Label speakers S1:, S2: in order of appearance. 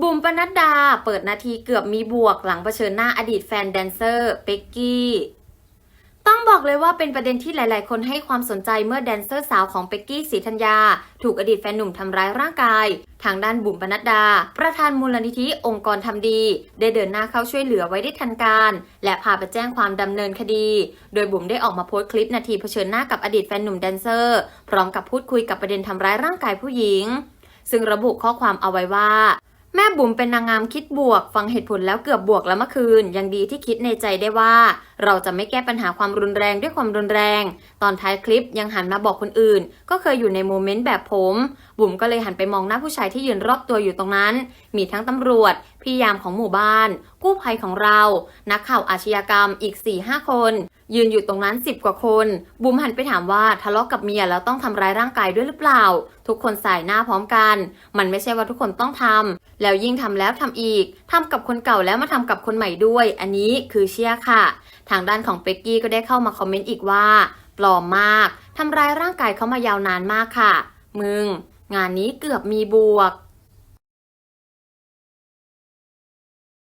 S1: บุ๋มปนัดดาเปิดนาทีเกือบมีบวกหลังเผชิญหน้าอดีตแฟนแดนเซอร์เป็กกี้ต้องบอกเลยว่าเป็นประเด็นที่หลาย ๆ คนให้ความสนใจเมื่อแดนเซอร์สาวของเป็กกี้ศรีธัญญา ถูกอดีตแฟนหนุ่มทำร้ายร่างกาย ทางด้านบุ๋มปนัดดา ประธานมูลนิธิองค์กรทำดี ได้เดินหน้าเข้าช่วยเหลือไว้ได้ทันการ และพาไปแจ้งความดำเนินคดี โดยบุ๋มได้ออกมาโพสต์คลิปนาทีเผชิญหน้ากับอดีตแฟนหนุ่มแดนเซอร์ พร้อมกับพูดคุยกับประเด็นทำร้ายร่างกายผู้หญิง ซึ่งระบุข้อความเอาไว้ว่า แม่บุ๋มเป็นนางงามคิดบวก ฟังเหตุผลแล้วเกือบบวกแล้วเมื่อคืน ยังดีที่คิดในใจได้ว่า เราจะไม่แก้ปัญหาความรุนแรงด้วยความรุนแรง ตอนท้ายคลิปยังหันมาบอกคนอื่น ก็เคยอยู่ในโมเมนต์แบบผม บุ๋มก็เลยหันไปมองหน้าผู้ชายที่ยืนรอบตัวอยู่ตรงนั้น มีทั้งตำรวจพี่ยามของหมู่บ้าน กู้ภัยของเรา นักข่าวอาชญากรรมอีก4-5คน ยืนอยู่ตรงนั้น10กว่าคน บุมหันไปถามว่าทะเลาะกับเมียแล้วต้องทำร้ายร่างกายด้วยหรือเปล่า ทุกคนสายหน้าพร้อมกัน มันไม่ใช่ว่าทุกคนต้องทำแล้วยิ่งทำแล้วทำอีกทำกับคนเก่าแล้วมาทำกับคนใหม่ด้วย อันนี้คือเชื่อค่ะ ทางด้านของเป็กกี้ก็ได้เข้ามาคอมเมนต์อีกว่าปลอมมากทำร้ายร่างกายเขามายาวนานมากค่ะ มึง งานนี้เกือบมีบวก